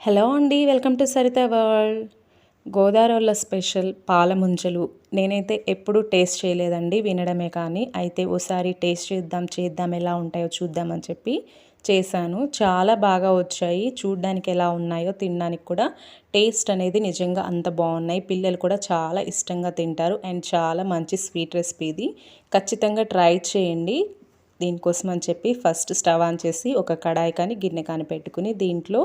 Hello అండి welcome to Saritha world. గోదావరిలో special పాల ముంజలు నేనైతే ఎప్పుడూ టేస్ట్ చేయలేదండి వినడమే కానీ. అయితే ఓసారి టేస్ట్ చేద్దాం చేద్దాం ఎలా ఉంటాయో చూద్దామని చెప్పి చేశాను. చాలా బాగా వచ్చాయి. చూడ్డానికి ఎలా ఉన్నాయో తినడానికి కూడా టేస్ట్ అనేది నిజంగా అంత బాగున్నాయి. పిల్లలు కూడా చాలా ఇష్టంగా తింటారు. అండ్ చాలా మంచి స్వీట్ రెసిపీ ఇది. ఖచ్చితంగా ట్రై చేయండి. దీనికోసం అని చెప్పి ఫస్ట్ స్టవ్ ఆన్ చేసి ఒక కడాయి కానీ గిన్నె కానీ పెట్టుకుని దీంట్లో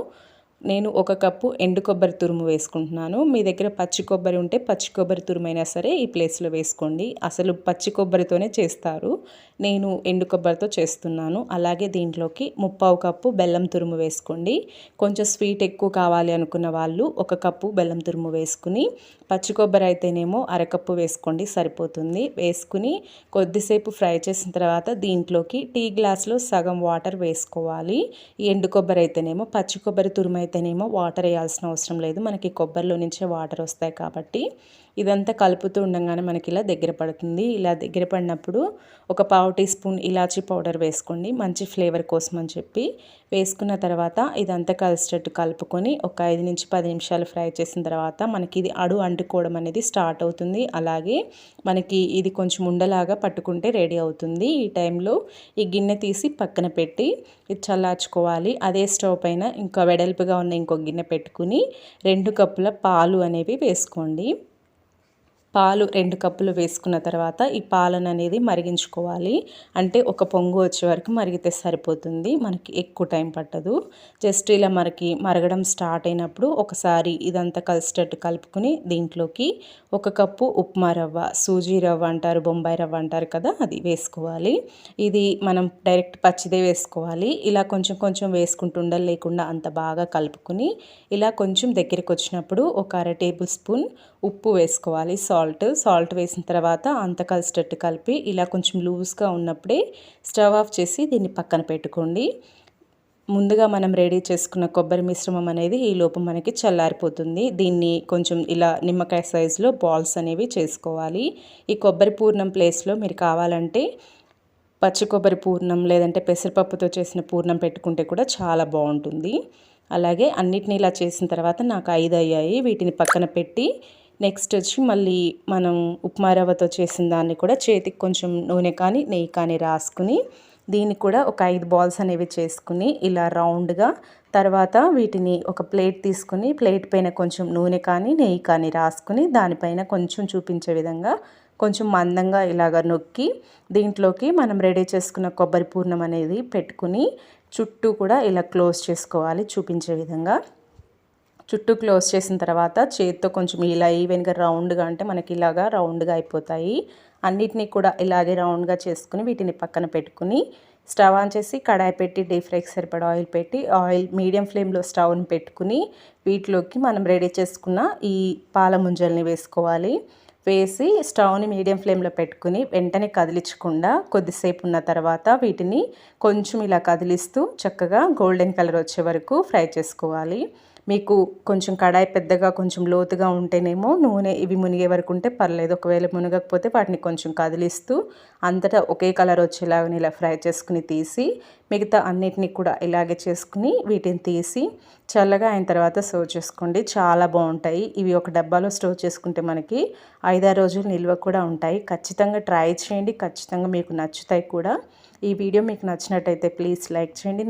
నేను ఒక కప్పు ఎండు కొబ్బరి తురుము వేసుకుంటున్నాను. మీ దగ్గర పచ్చి కొబ్బరి ఉంటే పచ్చి కొబ్బరి తురుమైనా సరే ఈ ప్లేస్లో వేసుకోండి. అసలు పచ్చి కొబ్బరితోనే చేస్తారు. నేను ఎండు కొబ్బరితో చేస్తున్నాను. అలాగే దీంట్లోకి ముప్పావు కప్పు బెల్లం తురుము వేసుకోండి. కొంచెం స్వీట్ ఎక్కువ కావాలి అనుకున్న వాళ్ళు ఒక కప్పు బెల్లం తురుము వేసుకుని పచ్చి కొబ్బరి అయితేనేమో అరకప్పు వేసుకోండి సరిపోతుంది. వేసుకుని కొద్దిసేపు ఫ్రై చేసిన తర్వాత దీంట్లోకి టీ గ్లాస్లో సగం వాటర్ వేసుకోవాలి. ఈ ఎండు కొబ్బరి అయితేనేమో పచ్చి కొబ్బరి తురుము అయితేనేమో వాటర్ వేయాల్సిన అవసరం లేదు. మనకి కొబ్బరిలో నుంచే వాటర్ వస్తాయి కాబట్టి ఇదంతా కలుపుతూ ఉండగానే మనకి ఇలా దగ్గర పడుతుంది. ఇలా దగ్గర పడినప్పుడు ఒక పావు టీ స్పూన్ ఇలాచీ పౌడర్ వేసుకోండి. మంచి ఫ్లేవర్ కోసం అని చెప్పి వేసుకున్న తర్వాత ఇదంతా కలిసేటట్టు కలుపుకొని ఒక ఐదు నుంచి పది నిమిషాలు ఫ్రై చేసిన తర్వాత మనకి ఇది అడు అంటుకోవడం అనేది స్టార్ట్ అవుతుంది. అలాగే మనకి ఇది కొంచెం ఉండలాగా పట్టుకుంటే రెడీ అవుతుంది. ఈ టైంలో ఈ గిన్నె తీసి పక్కన పెట్టి ఇది చల్లార్చుకోవాలి. అదే స్టవ్ పైన ఇంకా వెడల్పుగా ఉన్న ఇంకో గిన్నె పెట్టుకుని రెండు కప్పుల పాలు అనేవి వేసుకోండి. పాలు రెండు కప్పులు వేసుకున్న తర్వాత ఈ పాలను అనేది మరిగించుకోవాలి. అంటే ఒక పొంగు వచ్చే వరకు మరిగితే సరిపోతుంది. మనకి ఎక్కువ టైం పట్టదు. జస్ట్ ఇలా మనకి మరగడం స్టార్ట్ అయినప్పుడు ఒకసారి ఇదంతా కలిసేటట్టు కలుపుకుని దీంట్లోకి ఒక కప్పు ఉప్మా రవ్వ సూజీ రవ్వ అంటారు బొంబాయి రవ్వ అంటారు కదా అది వేసుకోవాలి. ఇది మనం డైరెక్ట్ పచ్చిదే వేసుకోవాలి. ఇలా కొంచెం కొంచెం వేసుకుంటూ ఉండలు లేకుండా అంత బాగా కలుపుకుని ఇలా కొంచెం దగ్గరికి వచ్చినప్పుడు ఒక అర టేబుల్ స్పూన్ ఉప్పు వేసుకోవాలి. సాల్ట్ సాల్ట్ సాల్ట్ వేసిన తర్వాత అంత కలిసేటట్టు కలిపి ఇలా కొంచెం లూజ్గా ఉన్నప్పుడే స్టవ్ ఆఫ్ చేసి దీన్ని పక్కన పెట్టుకోండి. ముందుగా మనం రెడీ చేసుకున్న కొబ్బరి మిశ్రమం అనేది ఈ లోపు మనకి చల్లారిపోతుంది. దీన్ని కొంచెం ఇలా నిమ్మకాయ సైజులో బాల్స్ అనేవి చేసుకోవాలి. ఈ కొబ్బరి పూర్ణం ప్లేస్లో మీరు కావాలంటే పచ్చి కొబ్బరి పూర్ణం లేదంటే పెసరపప్పుతో చేసిన పూర్ణం పెట్టుకుంటే కూడా చాలా బాగుంటుంది. అలాగే అన్నిటిని ఇలా చేసిన తర్వాత నాకు ఐదు అయ్యాయి. వీటిని పక్కన పెట్టి నెక్స్ట్ వచ్చి మళ్ళీ మనం ఉప్మా రవ్వతో చేసిన దాన్ని కూడా చేతికి కొంచెం నూనె కానీ నెయ్యి కానీ రాసుకుని దీన్ని కూడా ఒక ఐదు బాల్స్ అనేవి చేసుకుని ఇలా రౌండ్గా తర్వాత వీటిని ఒక ప్లేట్ తీసుకుని ప్లేట్ పైన కొంచెం నూనె కానీ నెయ్యి కానీ రాసుకుని దానిపైన కొంచెం చూపించే విధంగా కొంచెం మందంగా ఇలాగ నొక్కి దీంట్లోకి మనం రెడీ చేసుకున్న కొబ్బరి పూర్ణం అనేది పెట్టుకుని చుట్టూ కూడా ఇలా క్లోజ్ చేసుకోవాలి చూపించే విధంగా. చుట్టూ క్లోజ్ చేసిన తర్వాత చేతితో కొంచెం ఇలా ఈవెన్గా రౌండ్గా అంటే మనకి ఇలాగా రౌండ్గా అయిపోతాయి. అన్నిటినీ కూడా ఇలాగే రౌండ్గా చేసుకుని వీటిని పక్కన పెట్టుకుని స్టవ్ ఆన్ చేసి కడాయి పెట్టి డీప్ ఫ్రైకి సరిపడా ఆయిల్ పెట్టి ఆయిల్ మీడియం ఫ్లేమ్లో స్టవ్ని పెట్టుకుని వీటిలోకి మనం రెడీ చేసుకున్న ఈ పాల ముంజల్ని వేసుకోవాలి. వేసి స్టవ్ని మీడియం ఫ్లేమ్లో పెట్టుకుని వెంటనే కదిలించకుండా కొద్దిసేపు ఉన్న తర్వాత వీటిని కొంచెం ఇలా కదిలిస్తూ చక్కగా గోల్డెన్ కలర్ వచ్చే వరకు ఫ్రై చేసుకోవాలి. మీకు కొంచెం కడాయి పెద్దగా కొంచెం లోతుగా ఉంటేనేమో నూనె ఇవి మునిగే వరకు ఉంటే పర్లేదు. ఒకవేళ మునగకపోతే వాటిని కొంచెం కదిలిస్తూ అంతటా ఒకే కలర్ వచ్చేలాగా ఇలా ఫ్రై చేసుకుని తీసి మిగతా అన్నిటిని కూడా ఇలాగే చేసుకుని వీటిని తీసి చల్లగా అయిన తర్వాత సర్వ్ చేసుకోండి. చాలా బాగుంటాయి. ఇవి ఒక డబ్బాలో స్టోర్ చేసుకుంటే మనకి ఐదారు రోజులు నిల్వ కూడా ఉంటాయి. ఖచ్చితంగా ట్రై చేయండి. ఖచ్చితంగా మీకు నచ్చుతాయి కూడా. ఈ వీడియో మీకు నచ్చినట్టయితే ప్లీజ్ లైక్ చేయండి.